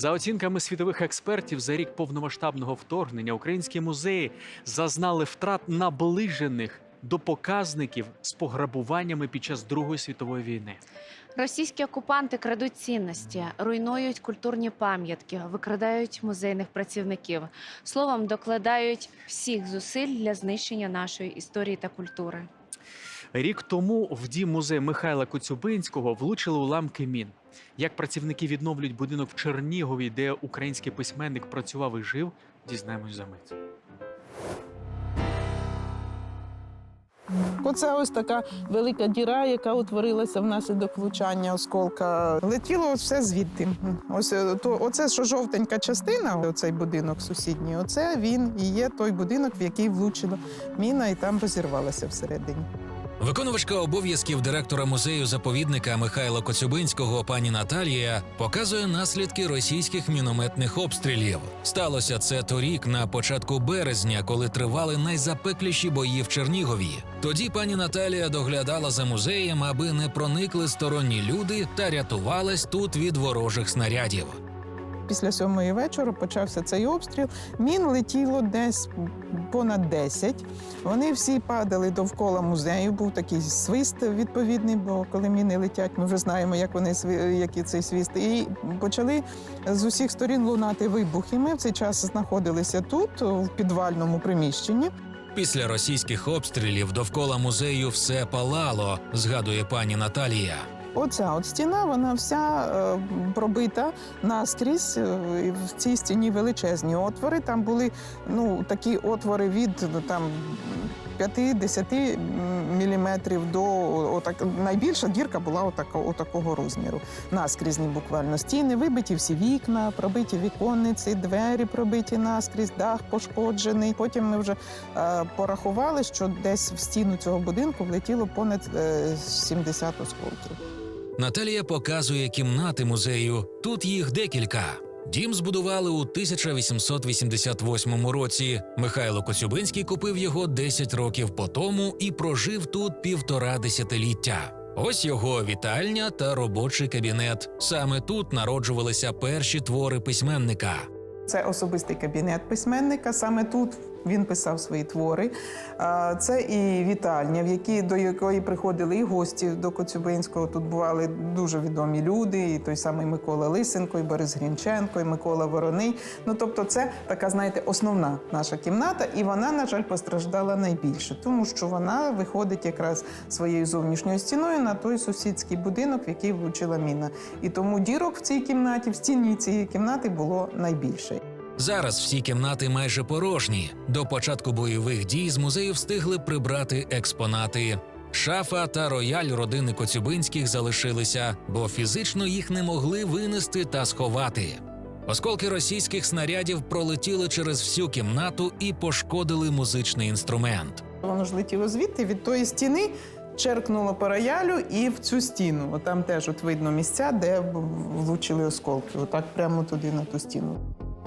За оцінками світових експертів, за рік повномасштабного вторгнення українські музеї зазнали втрат наближених до показників з пограбуваннями під час Другої світової війни. Російські окупанти крадуть цінності, руйнують культурні пам'ятки, викрадають музейних працівників. Словом, докладають всіх зусиль для знищення нашої історії та культури. Рік тому в дім музею Михайла Коцюбинського влучили уламки мін. Як працівники відновлюють будинок в Чернігові, де український письменник працював і жив, дізнаємось за мить. Оце ось така велика діра, яка утворилася внаслідок влучання осколка. Летіло все звідти. Ось е, то, оце, що жовтенька частина, оцей будинок сусідній, оце він і є той будинок, в який влучила міна, і там розірвалася всередині. Виконувачка обов'язків директора музею заповідника Михайла Коцюбинського пані Наталія показує наслідки російських мінометних обстрілів. Сталося це торік на початку березня, коли тривали найзапекліші бої в Чернігові. Тоді пані Наталія доглядала за музеєм, аби не проникли сторонні люди та рятувалась тут від ворожих снарядів. Після сьомої вечора почався цей обстріл. Мін летіло десь понад 10. Вони всі падали довкола музею. Був такий свист відповідний, бо коли міни летять, ми вже знаємо, як вони який цей свист. І почали з усіх сторін лунати вибухи. Ми в цей час знаходилися тут, в підвальному приміщенні. Після російських обстрілів довкола музею все палало, згадує пані Наталія. Оця от стіна, вона вся е, пробита наскрізь. е, В цій стіні величезні отвори. Там були ну, такі отвори від ну, там. 5-10 міліметрів до отак. Найбільша дірка була отако, отакого розміру. Наскрізні буквально стіни, вибиті всі вікна, пробиті віконниці, двері пробиті наскрізь, дах пошкоджений. Потім ми вже е, порахували, що десь в стіну цього будинку влетіло понад е, 70 осколків. Наталія показує кімнати музею. Тут їх декілька. Дім збудували у 1888 році. Михайло Коцюбинський купив його 10 років по тому і прожив тут півтора десятиліття. Ось його вітальня та робочий кабінет. Саме тут народжувалися перші твори письменника. Це особистий кабінет письменника. Саме тут він писав свої твори. Це і вітальня, в якій до якої приходили і гості до Коцюбинського. Тут бували дуже відомі люди, і той самий Микола Лисенко, і Борис Грінченко, і Микола Вороний. Ну тобто, це така, знаєте, основна наша кімната, і вона, на жаль, постраждала найбільше, тому що вона виходить якраз своєю зовнішньою стіною на той сусідський будинок, в який влучила міна. І тому дірок в цій кімнаті, в стіні цієї кімнати було найбільше. Зараз всі кімнати майже порожні. До початку бойових дій з музею встигли прибрати експонати. Шафа та рояль родини Коцюбинських залишилися, бо фізично їх не могли винести та сховати. Осколки російських снарядів пролетіли через всю кімнату і пошкодили музичний інструмент. Воно ж летіло звідти від тої стіни. Черкнуло по роялю і в цю стіну. От там теж от видно місця, де влучили осколки. Отак прямо туди на ту стіну.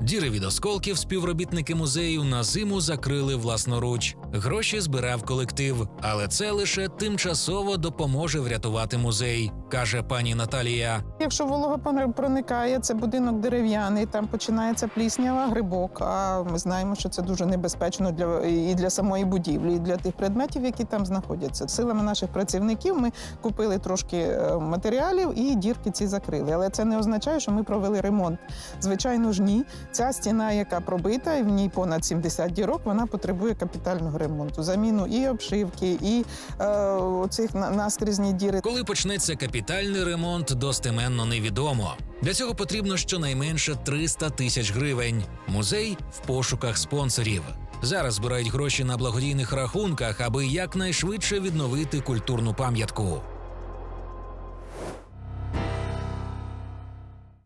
Діри від осколків співробітники музею на зиму закрили власноруч. Гроші збирав колектив, але це лише тимчасово допоможе врятувати музей, каже пані Наталія. Якщо волога проникає, це будинок дерев'яний, там починається пліснява, грибок. А ми знаємо, що це дуже небезпечно для і для самої будівлі, і для тих предметів, які там знаходяться. Силами наших працівників ми купили трошки е, матеріалів і дірки ці закрили. Але це не означає, що ми провели ремонт. Звичайно ж, ні. Ця стіна, яка пробита, і в ній понад 70 дірок, вона потребує капітального ремонту. Заміну і обшивки, і е, оцих наскрізні діри. Коли почнеться капітальний ремонт, достеменно невідомо. Для цього потрібно щонайменше 300 тисяч гривень. Музей в пошуках спонсорів. Зараз збирають гроші на благодійних рахунках, аби якнайшвидше відновити культурну пам'ятку.